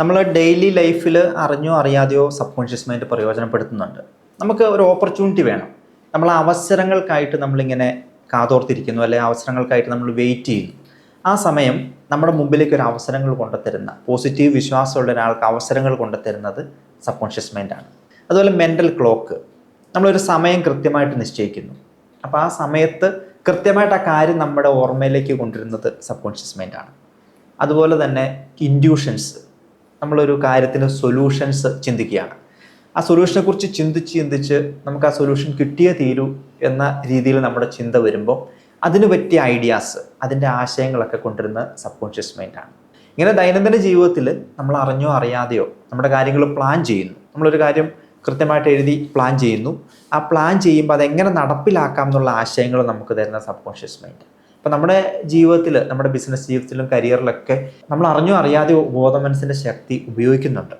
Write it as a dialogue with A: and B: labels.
A: നമ്മൾ ഡെയിലി ലൈഫിൽ അറിഞ്ഞോ അറിയാതെയോ സബ് കോൺഷ്യസ് മൈൻഡ് പ്രയോജനപ്പെടുത്തുന്നുണ്ട്. നമുക്ക് ഒരു ഓപ്പർച്യൂണിറ്റി വേണം. നമ്മൾ അവസരങ്ങൾക്കായിട്ട് നമ്മളിങ്ങനെ കാതോർത്തിരിക്കുന്നു അല്ലെങ്കിൽ അവസരങ്ങൾക്കായിട്ട് നമ്മൾ വെയിറ്റ് ചെയ്യുന്നു. ആ സമയം നമ്മുടെ മുമ്പിലേക്ക് ഒരു അവസരങ്ങൾ കൊണ്ടുത്തരുന്ന പോസിറ്റീവ് വിശ്വാസമുള്ള ഒരാൾക്ക് അവസരങ്ങൾ കൊണ്ടുത്തരുന്നത് സബ് കോൺഷ്യസ് മൈൻഡാണ് അതുപോലെ മെന്റൽ ക്ലോക്ക് നമ്മളൊരു സമയം കൃത്യമായിട്ട് നിശ്ചയിക്കുന്നു. അപ്പോൾ ആ സമയത്ത് കൃത്യമായിട്ട് ആ കാര്യം നമ്മുടെ ഓർമ്മയിലേക്ക് കൊണ്ടുവരുന്നത് സബ് കോൺഷ്യസ് മൈൻഡാണ് അതുപോലെ തന്നെ ഇൻഡ്യൂഷൻസ് നമ്മളൊരു കാര്യത്തിന് സൊല്യൂഷൻസ് ചിന്തിക്കുകയാണ്. ആ സൊല്യൂഷനെ കുറിച്ച് ചിന്തിച്ച് ചിന്തിച്ച് നമുക്ക് ആ സൊല്യൂഷൻ കിട്ടിയേ തീരൂ എന്ന രീതിയിൽ നമ്മുടെ ചിന്ത വരുമ്പോൾ അതിന് പറ്റിയ ഐഡിയാസ് അതിന്റെ ആശയങ്ങളൊക്കെ കൊണ്ടുവരുന്ന സബ് കോൺഷ്യസ് മൈൻഡാണ് ഇങ്ങനെ ദൈനംദിന ജീവിതത്തിൽ നമ്മൾ അറിഞ്ഞോ അറിയാതെയോ നമ്മുടെ കാര്യങ്ങൾ പ്ലാൻ ചെയ്യുന്നു. നമ്മളൊരു കാര്യം കൃത്യമായിട്ട് എഴുതി പ്ലാൻ ചെയ്യുന്നു. ആ പ്ലാൻ ചെയ്യുമ്പോൾ അതെങ്ങനെ നടപ്പിലാക്കാം എന്നുള്ള ആശയങ്ങൾ നമുക്ക് തരുന്ന സബ് കോൺഷ്യസ് മൈൻഡ് അപ്പോൾ നമ്മുടെ ജീവിതത്തിൽ നമ്മുടെ ബിസിനസ് ജീവിതത്തിലും കരിയറിലൊക്കെ നമ്മൾ അറിഞ്ഞോ അറിയാതെയോ ബോധമനസ്സിന്റെ ശക്തി ഉപയോഗിക്കുന്നുണ്ട്.